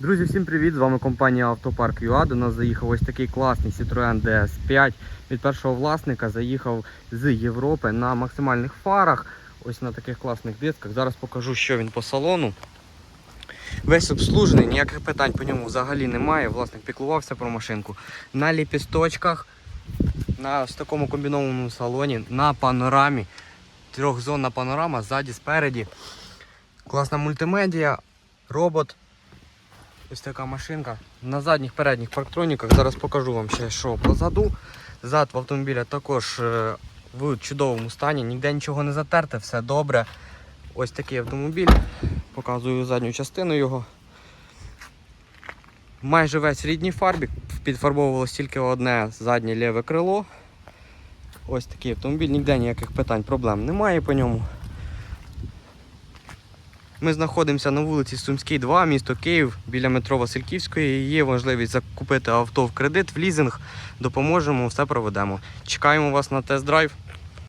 Друзі, всім привіт! З вами компанія Автопарк ЮА. До нас заїхав ось такий класний Citroen DS5 від першого власника. Заїхав з Європи на максимальних фарах. Ось на таких класних дисках. Зараз покажу, що він по салону. Весь обслужений, ніяких питань по ньому взагалі немає. Власник піклувався про машинку. На ліпісточках, на ось такому комбінованому салоні, на панорамі. Трьохзонна панорама, ззаді, спереді. Класна мультимедіа, робот. Ось така машинка. На задніх передніх парктроніках. Зараз покажу вам ще, що позаду. Зад в автомобіля також е, в чудовому стані, ніде нічого не затерте, все добре. Ось такий автомобіль. Показую задню частину його. Майже весь рідній фарбі. Підфарбовувалось тільки одне заднє ліве крило. Ось такий автомобіль, ніде ніяких питань, проблем немає по ньому. Ми знаходимося на вулиці Сумській, 2, місто Київ, біля метро Васильківської. Є можливість закупити авто в кредит, в лізинг. Допоможемо, все проведемо. Чекаємо вас на тест-драйв.